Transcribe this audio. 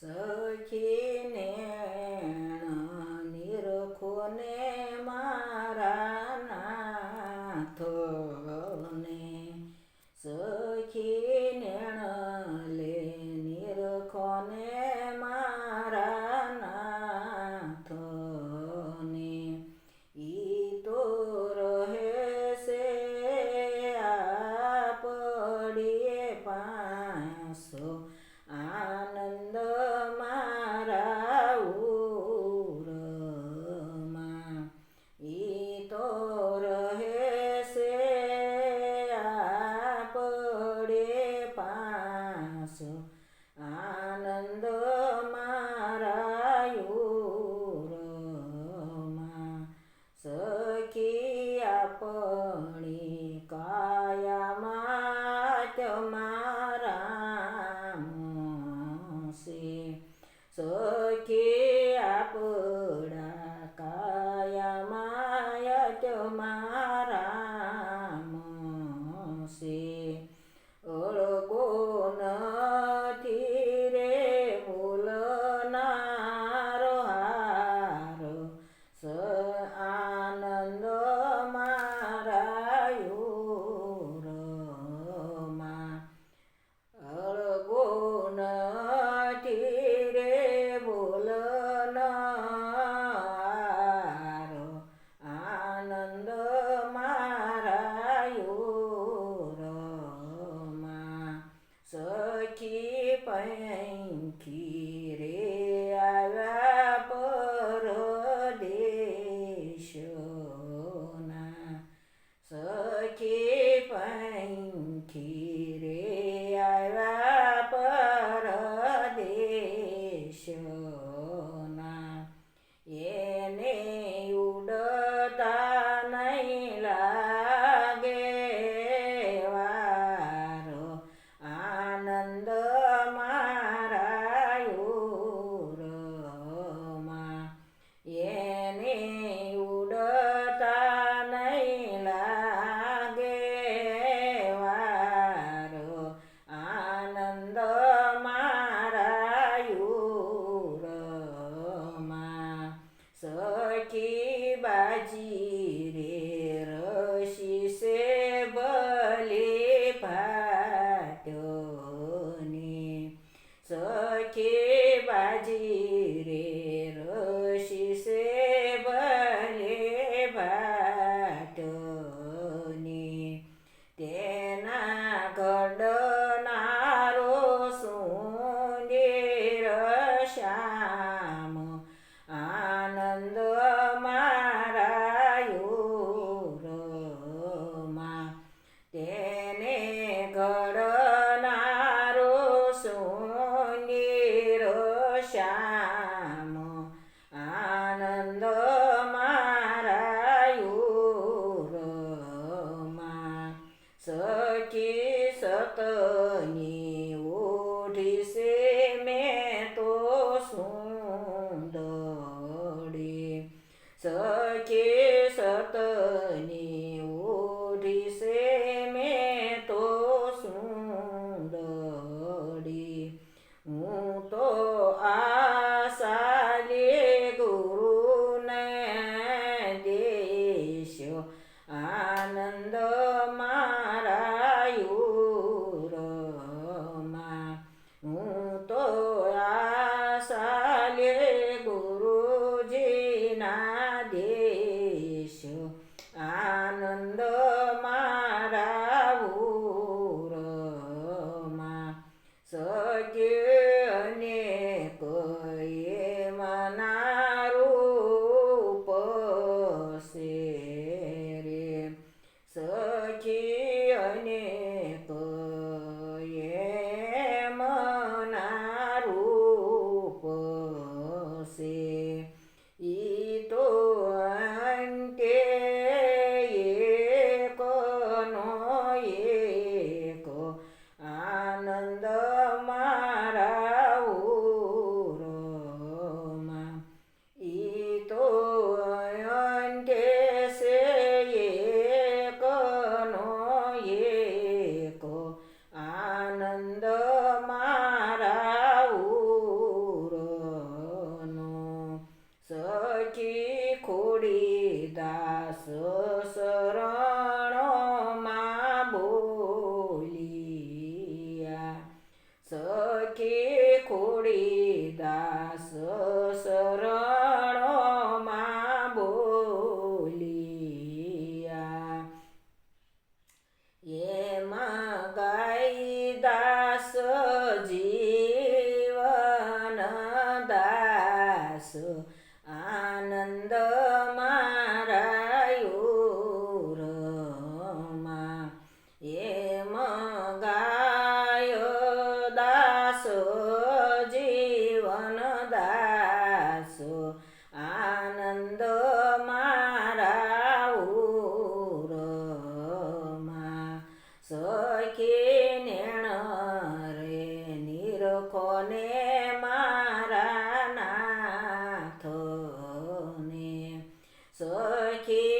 સખીને નિરખોને મારા નાથોને સખીને 昨天阿伯 się શ્યામ આનંદ મારાયુરમા સખી સતની આનંદ ખોડી દાસ શરણમાં બોલિયા સખી ખોડી દાસ શરણમાં બોલિયા એમાં ગાઈ દાસ જીવન દાસ સખી નેણ